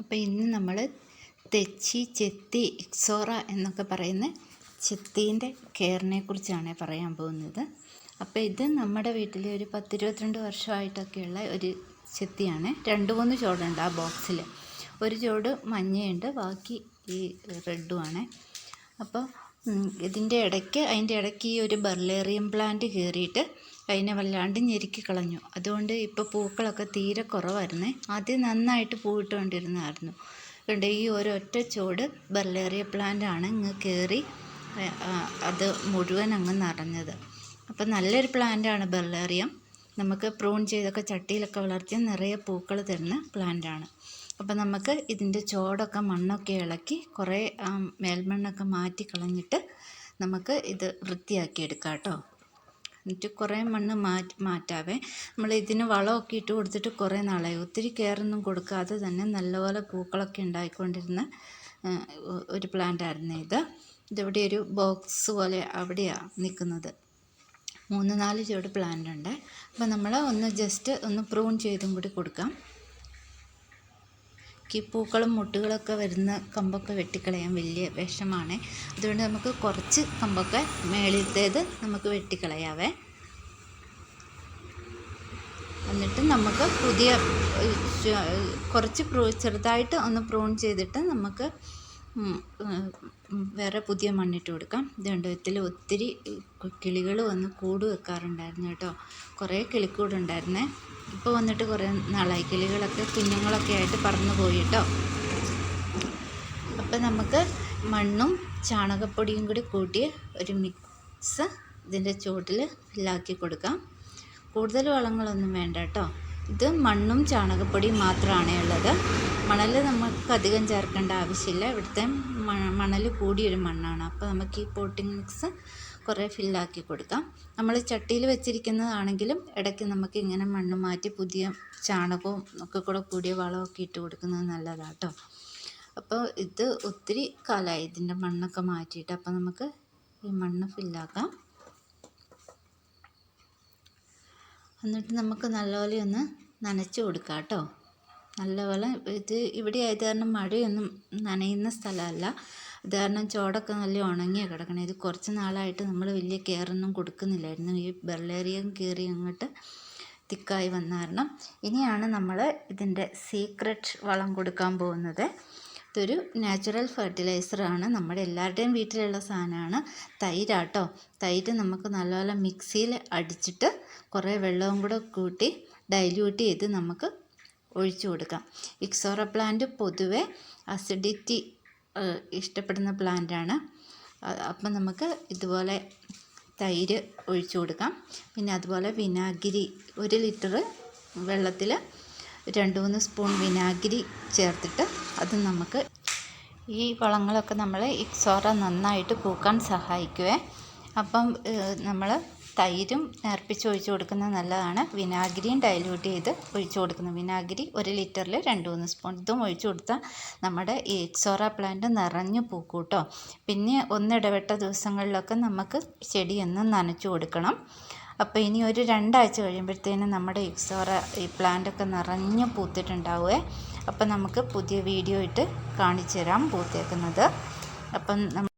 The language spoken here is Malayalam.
അപ്പോൾ ഇന്ന് നമ്മൾ തെച്ചി ചെത്തി എക്സോറ എന്നൊക്കെ പറയുന്ന ചെത്തീന്റെ കെയറിനെ കുറിച്ചാണ് പറയാൻ പോകുന്നത്. അപ്പോൾ ഇത് നമ്മുടെ വീട്ടിൽ ഒരു പത്തിരുപത്തിരണ്ട് വർഷമായിട്ടൊക്കെയുള്ള ഒരു ചെത്തിയാണ്. രണ്ട് മൂന്ന് ചോടുണ്ട് ആ ബോക്സിൽ ഒരു ചോട് മഞ്ഞയുണ്ട് ബാക്കി ഈ റെഡുമാണ് അപ്പോൾ ഇതിന്റെ ഇടയ്ക്ക് അതിന്റെ ഇടയ്ക്ക് ഈ ഒരു ബർലേറിയം പ്ലാന്റ് കയറിയിട്ട് അതിനെ വല്ലാണ്ട് ഞെരുക്കി കളഞ്ഞു. അതുകൊണ്ട് ഇപ്പോൾ പൂക്കളൊക്കെ തീരെ കുറവായിരുന്നേ. ആദ്യം നന്നായിട്ട് പൂവിട്ടുകൊണ്ടിരുന്നായിരുന്നു അതുകൊണ്ട് ഈ ഒരൊറ്റ ചോട് ബർലേറിയ പ്ലാന്റ് ആണ് ഇങ്ങ് കയറി അത് മുഴുവൻ അങ്ങ് നിറഞ്ഞത്. അപ്പം നല്ലൊരു പ്ലാന്റ് ആണ് ബർലേറിയം. നമുക്ക് പ്രൂൺ ചെയ്തൊക്കെ ചട്ടിയിലൊക്കെ വളർത്തിയ നിറയെ പൂക്കൾ തരുന്ന പ്ലാന്റ് ആണ്. അപ്പോൾ നമുക്ക് ഇതിന്റെ ചോടൊക്കെ മണ്ണൊക്കെ ഇളക്കി കുറേ മേൽമണ്ണൊക്കെ മാറ്റി കളഞ്ഞിട്ട് നമുക്ക് ഇത് വൃത്തിയാക്കി എടുക്കാം കേട്ടോ. എന്നിട്ട് കുറേ മണ്ണ് മാറ്റി മാറ്റാവേ. നമ്മൾ ഇതിന് വളമൊക്കെ ഇട്ട് കൊടുത്തിട്ട് കുറേ നാളായി. ഒത്തിരി കെയറൊന്നും കൊടുക്കാതെ തന്നെ നല്ലപോലെ പൂക്കളൊക്കെ ഉണ്ടായിക്കൊണ്ടിരുന്ന ഒരു പ്ലാന്റ് ആയിരുന്നു ഇത്. ഇതിവിടെ ഒരു ബോക്സ് പോലെ അവിടെയാണ് നിൽക്കുന്നത് മൂന്ന് നാല് ചുവട് പ്ലാന്റ് ഉണ്ട്. അപ്പോൾ നമ്മൾ ഒന്ന് ജസ്റ്റ് ഒന്ന് പ്രൂൺ ചെയ്തും കൂടി കൊടുക്കാം. പൂക്കളും മുട്ടുകളൊക്കെ വരുന്ന കമ്പൊക്കെ വെട്ടിക്കളയാൻ വലിയ വിഷമാണ്. അതുകൊണ്ട് നമുക്ക് കുറച്ച് കമ്പൊക്കെ മേളിലത്തേത് നമുക്ക് വെട്ടിക്കളയാവേ. എന്നിട്ട് നമുക്ക് പുതിയ കുറച്ച് പ്രൂ ചെറുതായിട്ട് ഒന്ന് പ്രൂൺ ചെയ്തിട്ട് നമുക്ക് വേറെ പുതിയ മണ്ണിട്ട് കൊടുക്കാം. ഇതുണ്ട് ഇതിൽ ഒത്തിരി കിളികൾ വന്ന് കൂട് വെക്കാറുണ്ടായിരുന്നു കേട്ടോ. കുറേ കിളിക്കൂടുണ്ടായിരുന്നേ. ഇപ്പോൾ വന്നിട്ട് കുറേ നാളായി കിളികളൊക്കെ കുഞ്ഞുങ്ങളൊക്കെ ആയിട്ട് പറന്നു പോയി കേട്ടോ അപ്പം നമുക്ക് മണ്ണും ചാണകപ്പൊടിയും കൂടി കൂട്ടി ഒരു മിക്സ് ഇതിന്റെ ചുവട്ടിൽ ഫില്ലാക്കി കൊടുക്കാം. കൂടുതൽ വളങ്ങളൊന്നും വേണ്ട കേട്ടോ. ഇത് മണ്ണും ചാണകപ്പൊടിയും മാത്രമാണ് ഉള്ളത്. മണൽ നമുക്ക് അധികം ചേർക്കേണ്ട ആവശ്യമില്ല. ഇവിടുത്തെ മണൽ കൂടിയൊരു മണ്ണാണ്. അപ്പോൾ നമുക്ക് ഈ പോട്ടിംഗ് മിക്സ് കുറേ ഫില്ലാക്കി കൊടുക്കാം. നമ്മൾ ചട്ടിയിൽ വെച്ചിരിക്കുന്നതാണെങ്കിലും ഇടയ്ക്ക് നമുക്ക് ഇങ്ങനെ മണ്ണ് മാറ്റി പുതിയ ചാണകവും ഒക്കെ കൂടെ കൂടിയ വളമൊക്കെ ഇട്ട് കൊടുക്കുന്നത് നല്ലതാണ് കേട്ടോ അപ്പോൾ ഇത് ഒത്തിരി കാലമായി ഇതിന്റെ മണ്ണൊക്കെ മാറ്റിയിട്ട് അപ്പോൾ നമുക്ക് ഈ മണ്ണ് ഫില്ലാക്കാം. എന്നിട്ട് നമുക്ക് നല്ലപോലെ ഒന്ന് നനച്ച് കൊടുക്കാം കേട്ടോ. നല്ലപോലെ ഇത് ഇവിടെ ആയത് കാരണം മഴയൊന്നും നനയുന്ന സ്ഥലമല്ല. അത് കാരണം ചോടൊക്കെ നല്ല ഉണങ്ങിയ കിടക്കണം. ഇത് കുറച്ച് നാളായിട്ട് നമ്മൾ വലിയ കെയറൊന്നും കൊടുക്കുന്നില്ലായിരുന്നു. ഈ ബെർലേറിയം കയറി അങ്ങോട്ട് തിക്കായി വന്ന കാരണം. ഇനിയാണ് നമ്മൾ ഇതിന്റെ സീക്രട്ട് വളം കൊടുക്കാൻ പോകുന്നത്. ഇതൊരു നാച്ചുറൽ ഫെർട്ടിലൈസറാണ് നമ്മുടെ എല്ലാവരുടെയും വീട്ടിലുള്ള സാധനമാണ്. തൈരാട്ടോ തൈര് നമുക്ക് നല്ലപോലെ മിക്സിയിൽ അടിച്ചിട്ട് കുറേ വെള്ളവും കൂടെ കൂട്ടി ഡൈല്യൂട്ട് ചെയ്ത് നമുക്ക് ഒഴിച്ചു കൊടുക്കാം. ഇക്സോറ പ്ലാന്റ് പൊതുവെ അസിഡിറ്റി ഇഷ്ടപ്പെടുന്ന പ്ലാന്റാണ്. അപ്പം നമുക്ക് ഇതുപോലെ തൈര് ഒഴിച്ചു കൊടുക്കാം. പിന്നെ അതുപോലെ വിനാഗിരി ഒരു ലിറ്റർ വെള്ളത്തിൽ രണ്ട് മൂന്ന് സ്പൂൺ വിനാഗിരി ചേർത്തിട്ട് അത് നമുക്ക് ഈ വളങ്ങളൊക്കെ നമ്മൾ ഇക്സോറ നന്നായിട്ട് പൂക്കാൻ സഹായിക്കുവേ. അപ്പം നമ്മൾ തൈരും നേർപ്പിച്ച് ഒഴിച്ച് കൊടുക്കുന്നത് നല്ലതാണ്. വിനാഗിരിയും ഡൈല്യൂട്ട് ചെയ്ത് ഒഴിച്ച് കൊടുക്കുന്നത് വിനാഗിരി ഒരു ലിറ്ററിൽ രണ്ട് മൂന്ന് സ്പൂൺ ഇതും ഒഴിച്ച് കൊടുത്താൽ നമ്മുടെ ഈ എക്സോറ പ്ലാന്റ് നിറഞ്ഞു പൂക്കൂട്ടോ കേട്ടോ പിന്നെ ഒന്നിടവിട്ട ദിവസങ്ങളിലൊക്കെ നമുക്ക് ചെടിയൊന്ന് നനച്ചു കൊടുക്കണം. അപ്പോൾ ഇനി ഒരു രണ്ടാഴ്ച കഴിയുമ്പോഴത്തേനും നമ്മുടെ എക്സോറ ഈ പ്ലാന്റൊക്കെ നിറഞ്ഞു പൂത്തിട്ടുണ്ടാവുമേ അപ്പം നമുക്ക് പുതിയ വീഡിയോ ഇട്ട് കാണിച്ചു തരാം പൂത്തേക്കുന്നത്. അപ്പം